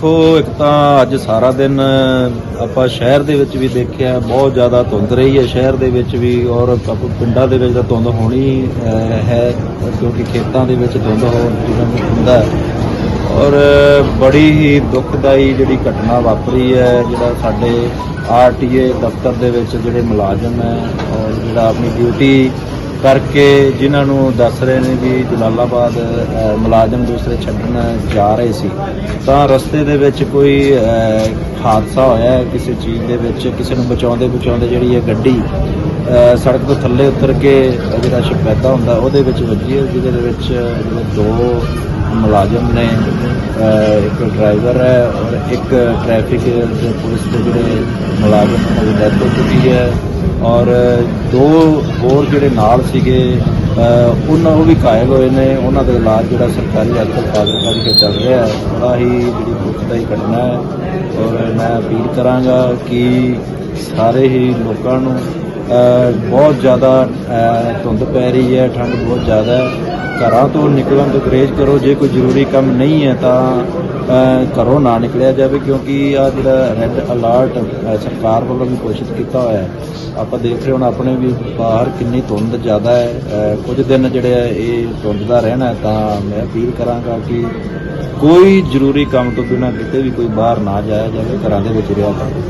ਦੇਖੋ, ਇੱਕ ਤਾਂ ਅੱਜ ਸਾਰਾ ਦਿਨ ਆਪਾਂ ਸ਼ਹਿਰ ਦੇ ਵਿੱਚ ਵੀ ਦੇਖਿਆ, ਬਹੁਤ ਜ਼ਿਆਦਾ ਧੁੰਦ ਰਹੀ ਹੈ ਸ਼ਹਿਰ ਦੇ ਵਿੱਚ ਵੀ ਔਰ ਪਿੰਡਾਂ ਦੇ ਵਿੱਚ ਤਾਂ ਧੁੰਦ ਹੋਣੀ ਹੈ, ਕਿਉਂਕਿ ਖੇਤਾਂ ਦੇ ਵਿੱਚ ਧੁੰਦ ਹੋ ਹੁੰਦਾ। ਔਰ ਬੜੀ ਹੀ ਦੁਖਦਾਈ ਜਿਹੜੀ ਘਟਨਾ ਵਾਪਰੀ ਹੈ, ਜਿਹੜਾ ਸਾਡੇ ਆਰਟੀਏ ਦਫ਼ਤਰ ਦੇ ਵਿੱਚ ਜਿਹੜੇ ਮੁਲਾਜ਼ਮ ਹੈ, ਔਰ ਜਿਹੜਾ ਆਪਣੀ ਡਿਊਟੀ ਕਰਕੇ ਜਿਨ੍ਹਾਂ ਨੂੰ ਦੱਸ ਰਹੇ ਨੇ ਵੀ ਜਲਾਲਾਬਾਦ ਮੁਲਾਜ਼ਮ ਦੂਸਰੇ ਛੱਡਣ ਜਾ ਰਹੇ ਸੀ, ਤਾਂ ਰਸਤੇ ਦੇ ਵਿੱਚ ਕੋਈ ਹਾਦਸਾ ਹੋਇਆ ਹੈ ਕਿਸੇ ਚੀਜ਼ ਦੇ ਵਿੱਚ, ਕਿਸੇ ਨੂੰ ਬਚਾਉਂਦੇ ਬਚਾਉਂਦੇ ਜਿਹੜੀ ਇਹ ਗੱਡੀ ਸੜਕ ਤੋਂ ਥੱਲੇ ਉਤਰ ਕੇ ਜਿਹੜਾ ਸ਼ਪੈਦਾ ਹੁੰਦਾ, ਉਹਦੇ ਵਿੱਚ ਵੱਜੀ ਹੈ, ਜਿਹਦੇ ਦੇ ਵਿੱਚ ਦੋ ਮੁਲਾਜ਼ਮ ਨੇ ਇੱਕ ਡਰਾਈਵਰ ਹੈ ਔਰ ਇੱਕ ਟ੍ਰੈਫਿਕ ਦੇ ਪੁਲਿਸ ਦੇ ਜਿਹੜੇ ਮੁਲਾਜ਼ਮ ਨੇ ਉਹਦੀ ਡੈਥ ਹੋ ਚੁੱਕੀ ਹੈ। ਔਰ ਦੋ ਹੋਰ ਜਿਹੜੇ ਨਾਲ ਸੀਗੇ ਉਹਨਾਂ ਉਹ ਵੀ ਘਾਇਲ ਹੋਏ ਨੇ। ਉਹਨਾਂ ਦਾ ਇਲਾਜ ਜਿਹੜਾ ਸਰਕਾਰੀ ਹਸਪਤਾਲ ਵਿਖੇ ਚੱਲ ਰਿਹਾ ਹੈ। ਬੜਾ ਹੀ ਜਿਹੜੀ ਦੁਖਦਾਈ ਘਟਨਾ ਹੈ। ਔਰ ਮੈਂ ਅਪੀਲ ਕਰਾਂਗਾ ਕਿ ਸਾਰੇ ਹੀ ਲੋਕਾਂ ਨੂੰ ਬਹੁਤ ਜ਼ਿਆਦਾ ਧੁੰਦ ਪੈ ਰਹੀ ਹੈ, ਠੰਡ ਬਹੁਤ ਜ਼ਿਆਦਾ ਹੈ। ਘਰਾਂ ਤੋਂ ਨਿਕਲਣ ਤੋਂ ਗਰੇਜ ਕਰੋ, ਜੇ ਕੋਈ ਜ਼ਰੂਰੀ ਕੰਮ ਨਹੀਂ ਹੈ ਤਾਂ ਘਰੋਂ ਨਾ ਨਿਕਲਿਆ ਜਾਵੇ, ਕਿਉਂਕਿ ਆ ਜਿਹੜਾ ਰੈੱਡ ਅਲਰਟ ਸਰਕਾਰ ਵੱਲੋਂ ਵੀ ਘੋਸ਼ਿਤ ਕੀਤਾ ਹੋਇਆ ਹੈ। ਆਪਾਂ ਦੇਖ ਰਹੇ ਹੁਣ ਆਪਣੇ ਵੀ ਬਾਹਰ ਕਿੰਨੀ ਧੁੰਦ ਜ਼ਿਆਦਾ ਹੈ ਕੁਝ ਦਿਨ ਜਿਹੜੇ ਆ ਇਹ ਧੁੰਦ ਦਾ ਰਹਿਣਾ ਤਾਂ ਮੈਂ ਅਪੀਲ ਕਰਾਂਗਾ ਕਿ ਕੋਈ ਜ਼ਰੂਰੀ ਕੰਮ ਤੋਂ ਬਿਨਾਂ ਕਿਤੇ ਵੀ ਕੋਈ ਬਾਹਰ ਨਾ ਜਾਇਆ ਜਾਵੇ, ਘਰਾਂ ਦੇ ਵਿੱਚ ਰਿਹਾ ਜਾਵੇ।